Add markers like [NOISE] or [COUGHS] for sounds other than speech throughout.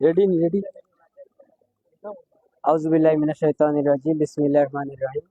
Ready ready আউজুবিল্লাহ শাইতানির রাজিম বিসমিল্লাহির রহমানির রহিম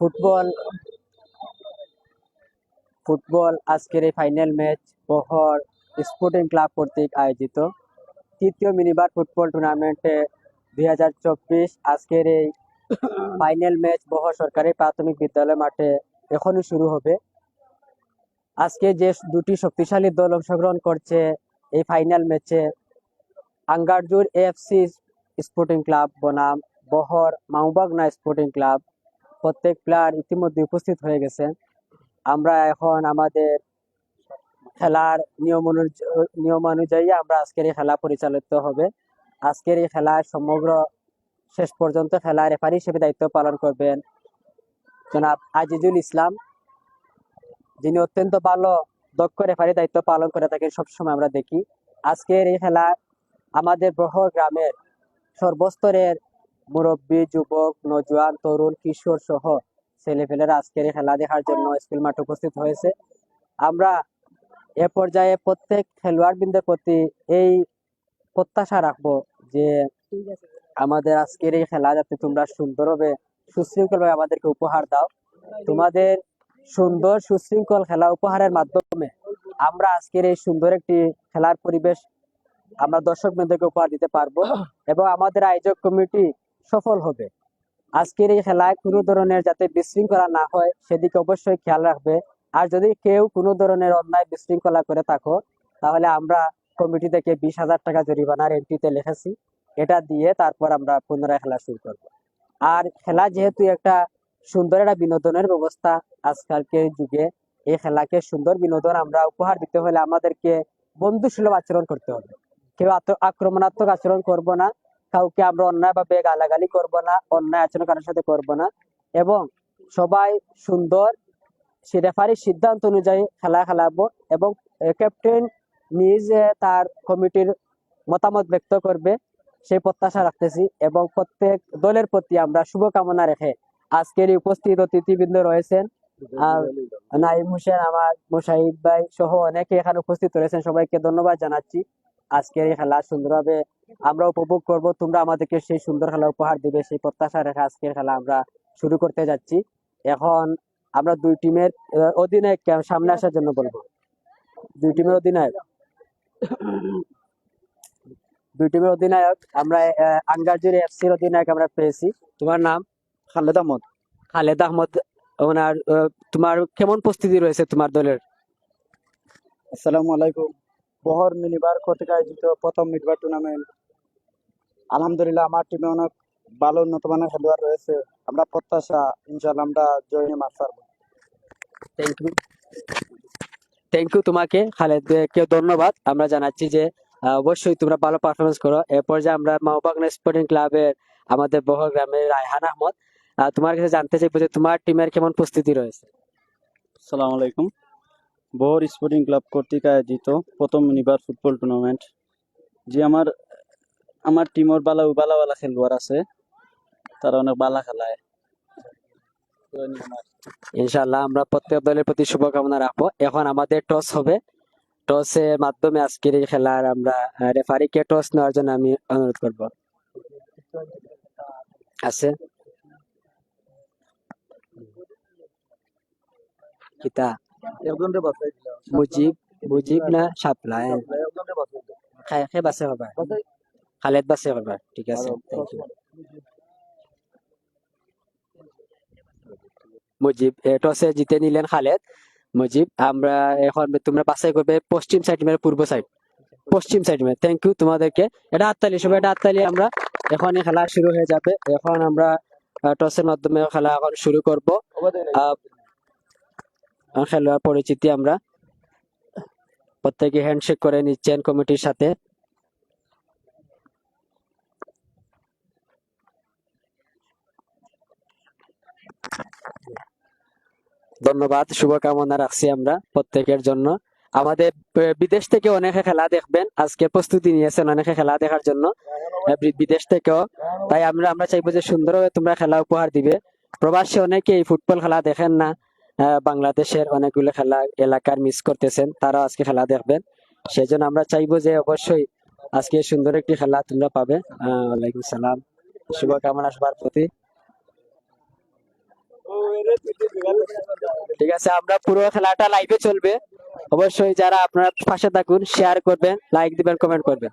ফুটবল ফুটবল আজকের এই final match Bahar sporting club কর্তৃক আয়োজিত। তৃতীয় মিনিবার ফুটবল টুর্নামেন্টে দুই হাজার চব্বিশ আজকের এই ফাইনাল ম্যাচ বহর সরকারি প্রাথমিক বিদ্যালয় মাঠে এখনই শুরু হবে। আজকে যে দুটি শক্তিশালী দল অংশগ্রহণ করছে এই ফাইনাল ম্যাচে আঙ্গারজুর এফসি স্পোর্টিং ক্লাব বনাম, বহর মাউবাগনা স্পোর্টিং ক্লাব প্রত্যেক প্লেয়ার ইতিমধ্যে উপস্থিত হয়ে গেছে। আমরা এখন আমাদের খেলার নিয়ম নিয়ম অনুযায়ী আমরা আজকের এই খেলা পরিচালিত হবে। আজকের এই খেলায় সমগ্র শেষ পর্যন্ত খেলা রেফারি হিসেবে দায়িত্ব পালন করবেন জনাব আজিজুল ইসলাম। যিনি অত্যন্ত ভালো, দক্ষ রেফারি দায়িত্ব পালন করে থাকেন, সবসময় আমরা দেখি। আজকের এই খেলা আমাদের বহর গ্রামের সর্বস্তরের মুরব্বী, যুবক, নজওয়ান, তরুণ, কিশোর সহ ছেলেপেলেরা আজকের খেলা দেখার জন্য স্কুল মাঠে উপস্থিত হয়েছে। আমরা এ পর্যায়ে প্রত্যেক খেলোয়াড় বৃন্দের প্রতি এই প্রত্যাশা রাখব যে আমাদের আজকের এই খেলা যাতে তোমরা সুন্দরভাবে, সুশৃঙ্খলভাবে আমাদেরকে উপহার দাও। তোমাদের সুন্দর, সুশৃঙ্খল খেলা উপহারের মাধ্যমে আমরা আজকের এই সুন্দর একটি খেলার পরিবেশ আমরা দর্শক বৃন্দকে উপহার দিতে পারব [COUGHS] এবং আমাদের আয়োজক কমিটি সফল হবে। আজকের এই খেলায় কোনো ধরনের যাতে বিশৃঙ্খলা না হয় সেদিকে অবশ্যই খেয়াল রাখবে। আর যদি কেউ কোনো ধরনের অন্যায় বিশৃঙ্খলা করে থাকো তাহলে আমরা কমিটি থেকে বিশ হাজার টাকা জরিমানার এন্ট্রিতে লিখেছি। এটা দিয়ে তারপর আমরা পুনরায় খেলা শুরু করব। আর খেলা যেহেতু একটা সুন্দর একটা বিনোদনের ব্যবস্থা আজকালকের যুগে এই খেলাকে সুন্দর বিনোদন আমরা উপহার দিতে হলে আমাদেরকে বন্ধুসুলভ আচরণ করতে হবে। কেউ আক্রমণাত্মক আচরণ করব না, কাউকে আমরা অন্যায়ভাবে গালাগালি করব না, অন্যায় আচরণ কারোর সাথে করব না এবং সবাই সুন্দর, সে রেফারির সিদ্ধান্ত অনুযায়ী খেলা খেলাবো এবং ক্যাপ্টেন নিজে তার কমিটির মতামত ব্যক্ত করবে, সেই প্রত্যাশা রাখতেছি এবং প্রত্যেক দলের প্রতি আমরা শুভকামনা রেখে আজকের উপস্থিত অতিথিবৃন্দ রয়েছেন। নাইম হোসেন, আমার মুসাহিদ ভাই সহ অনেকে এখানে উপস্থিত রয়েছেন, সবাইকে ধন্যবাদ জানাচ্ছি। আজকের এই খেলা সুন্দরভাবে আমরা উপভোগ করব। তোমরা আমাদেরকে সেই সুন্দর খেলা উপহার দিবে সেই প্রত্যাশা রেখে আজকের খেলা আমরা শুরু করতে যাচ্ছি। এখন আমরা দুই টিমের অধিনায়ক সামনে আসার জন্য বলব। দুই টিমের অধিনায়ক। দুই টিমের অধিনায়ক আমরা আঙ্গারজুরি এফসির অধিনায়ক আমরা পেয়েছি। তোমার নাম? খালেদ আহমদ। খালেদ আহমদ ওনার তোমার কেমন প্রস্তুতি রয়েছে তোমার দলের? আসসালামু আলাইকুম। বহর মিনিবার কর্তৃক আয়োজিত প্রথম মিডবার টুর্নামেন্ট আলহামদুলিল্লাহ আমার টিমে অনেক ভালো উন্নত মানের খেলোয়াড় রয়েছে। আমরা প্রত্যাশা ইনশাল্লাহ আমরা জয় নিয়ে মাঠ পারব থ্যাংক ইউ থ্যাংক ইউ তোমাকে খালেদ কে ধন্যবাদ। আমরা জানাচ্ছি যে অবশ্যই তোমরা ভালো পারফরমেন্স করো। এরপর যে আমরা মাওবাগনা স্পোর্টিং ক্লাবের আমাদের বহর গ্রামের রায়হান আহমদ আহ, তোমার কাছে জানতে চাইব যে তোমার টিমের কেমন প্রস্তুতি রয়েছে? আসসালামু আলাইকুম। বহর স্পোর্টিং ক্লাব কর্তৃক আয়োজিত প্রথম মিনিবার ফুটবল টুর্নামেন্ট, যে আমার আমার টিমের বালা বালা বালা খেলোয়াড় আছে, তারা অনেক বালা খেলায়। ইনশাল্লাহ আমরা প্রত্যেক দলের প্রতি শুভকামনা রাখব। এখন আমাদের টস হবে। টসের মাধ্যমে আজকের এই খেলার আমরা রেফারিকে টস নেওয়ার জন্য আমি অনুরোধ করব। আছে? কিতা মুজিব মুজিব না খাই খাই বাসে হবা। খালেদ বাসে হবা ঠিক আছে থ্যাংক ইউ মুজিব টসে জিতে নিলেন খালেদ। মুজিব আমরা এখন তোমরা বাছাই করবে পশ্চিম সাইড মানে পূর্ব সাইড পশ্চিম সাইড মানে থ্যাংক ইউ তোমাদেরকে। এটা হাততালি সবাই এটা হাততালি আমরা এখন খেলা শুরু হয়ে যাবে। এখন আমরা টসের মাধ্যমে খেলা এখন শুরু করব। খেলোয়াড় পরিচিতি আমরা প্রত্যেকে হ্যান্ডশেক করে নিচ্ছেন কমিটির সাথে। ধন্যবাদ, শুভকামনা রাখছি আমরা প্রত্যেকের জন্য। আমাদের বিদেশ থেকে অনেকে খেলা দেখবেন, আজকে প্রস্তুতি নিয়েছেন অনেকে খেলা দেখার জন্য। বিদেশ থেকেও। তাই আমরা আমরা চাইব যে সুন্দরভাবে তোমরা খেলা উপহার দিবে। প্রবাসী অনেকে এই ফুটবল খেলা দেখেন না। বাংলাদেশের অনেকগুলো খেলা এলাকার মিস করতেছেন তারা আজকে খেলা দেখবেন। সেজন্য আমরা চাইব যে অবশ্যই আজকে সুন্দর একটি খেলা তোমরা পাবে। ওয়ালাইকুম সালাম। শুভকামনা সবার প্রতি। ঠিক আছে, আমরা পুরো খেলাটা লাইভে চলবে। অবশ্যই যারা আপনারা পাশে থাকুন শেয়ার করবেন লাইক দিবেন কমেন্ট করবেন।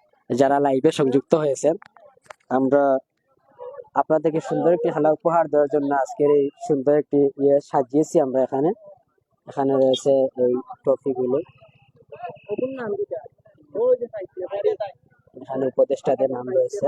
যারা লাইভে সংযুক্ত হয়েছেন, আমরা আপনাদেরকে সুন্দর একটি খেলা উপহার দেওয়ার জন্য আজকের এই সুন্দর একটি ইয়ে সাজিয়েছি আমরা এখানে। এখানে রয়েছে এই ট্রফি গুলো এখানে উপদেষ্টাদের নাম রয়েছে।